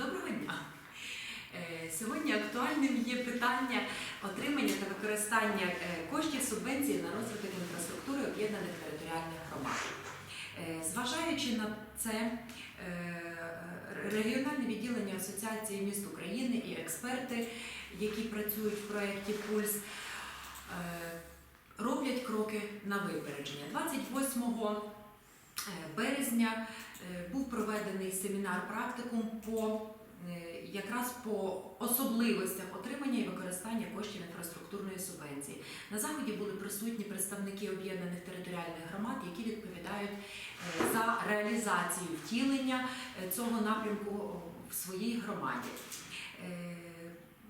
Доброго дня! Е, Сьогодні актуальним є питання отримання та використання е, коштів субвенції на розвиток інфраструктури об'єднаних територіальних громад. Е, Зважаючи на це, регіональне відділення Асоціації міст України і експерти, які працюють в проєкті Пульс, роблять кроки на випередження. 28 е, березня був проведений семінар практикум по е, якраз по особливостях отримання і використання коштів інфраструктурної субвенції. На заході були присутні представники об'єднаних територіальних громад, які відповідають е, за реалізацію втілення е, цього напрямку в своїй громаді.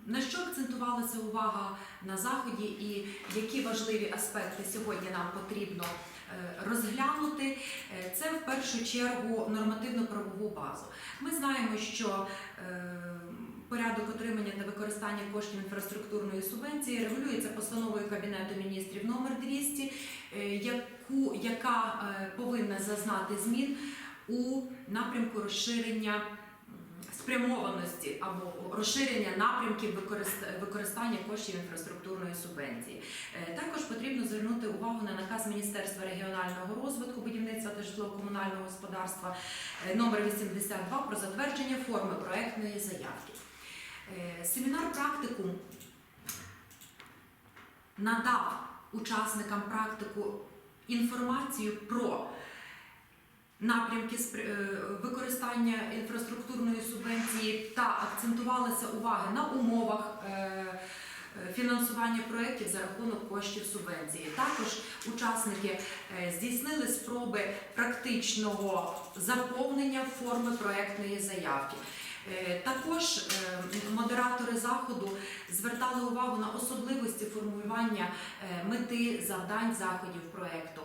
На що акцентувалася увага на заході, і які важливі аспекти сьогодні нам потрібно е, розглянути? Е, Це в першу чергу нормативно-правову базу. Ми знаємо, що е, порядок отримання та використання коштів інфраструктурної субвенції регулюється постановою Кабінету міністрів номер 200, е, яку, яка повинна зазнати змін у напрямку розширення спрямованості або розширення напрямків використання коштів інфраструктурної субвенції. Е, Також потрібно звернути увагу на наказ Міністерства регіонального розвитку, будівництва та житлово-комунального господарства е, номер 82 про затвердження форми проектної заявки. Е, Семінар практикум надав учасникам практику інформацію про напрямки е, використання інфраструктурної субвенції та акцентувалася увага на умовах е, е, фінансування проєктів за рахунок коштів субвенції. Також учасники здійснили спроби практичного заповнення форми проєктної заявки. Також модератори заходу звертали увагу на особливості формулювання мети завдань заходів проєкту,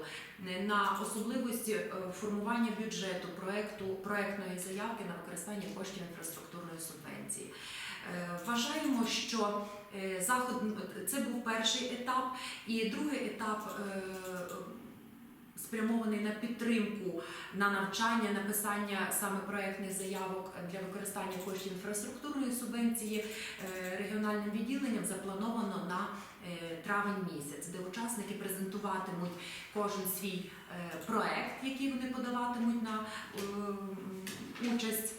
на особливості е, формування бюджету проєкту проєктної заявки на використання коштів інфраструктурної субвенції. Е, Вважаємо, що е, заход це був перший етап, і другий етап е, спрямований на підтримку на навчання, написання саме проєктних заявок для використання коштів інфраструктурної субвенції е, регіональним відділенням заплановано на е, травень місяць, де учасники презентуватимуть кожен свій е, проект, який вони подаватимуть на е, участь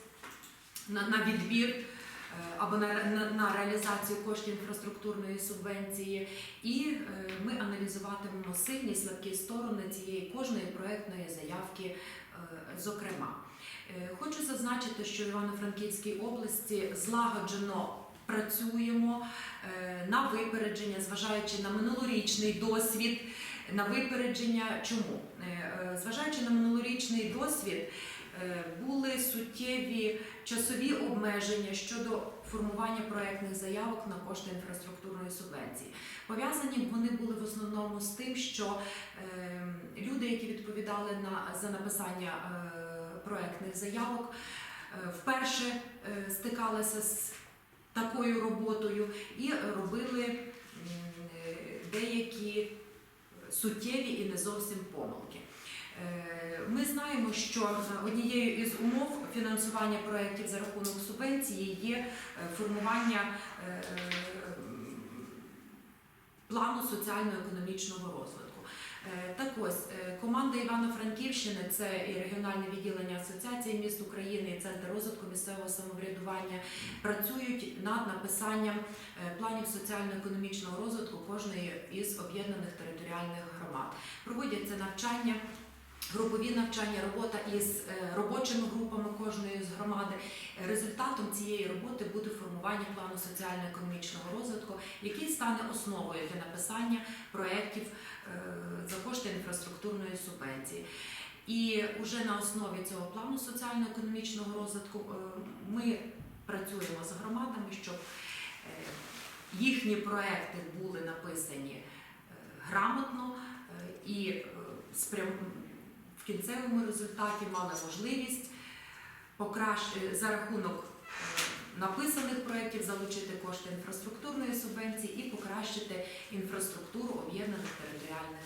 на, відбір. е, Або на, на, на реалізацію коштів інфраструктурної субвенції, і е, ми аналізуватимемо сильні слабкі сторони цієї кожної проектної заявки, е, зокрема. Хочу зазначити, що в Івано-Франківській області злагоджено працюємо е, на випередження, зважаючи на минулорічний досвід. На випередження чому? Е, е, Зважаючи на минулорічний досвід, були суттєві часові обмеження щодо формування проєктних заявок на кошти інфраструктурної субвенції. Пов'язані вони були в основному з тим, що люди, які відповідали на за написання проєктних заявок, вперше стикалися з такою роботою і робили е, деякі суттєві і не зовсім помилки. Е, Ми знаємо, що однією із умов фінансування проєктів за рахунок субвенції є е, формування е, плану соціально-економічного розвитку. Е, Так ось е, команда Івано-Франківщини, це і регіональне відділення Асоціації міст України, і Центр розвитку місцевого самоврядування працюють над написанням е, планів соціально-економічного розвитку кожної із об'єднаних територіальних громад. Проводяться навчання. Групові навчання, робота із е, робочими групами кожної з громади. Результатом цієї роботи буде формування плану соціально-економічного розвитку, який стане основою для написання проєктів е, за кошти інфраструктурної субвенції. І вже на основі цього плану соціально-економічного розвитку е, ми працюємо з громадами, щоб їхні проекти були написані грамотно і е, спрям... кінцевому результаті мали можливість покращ- за рахунок е, написаних проєктів залучити кошти інфраструктурної субвенції і покращити інфраструктуру об'єднаних територіальних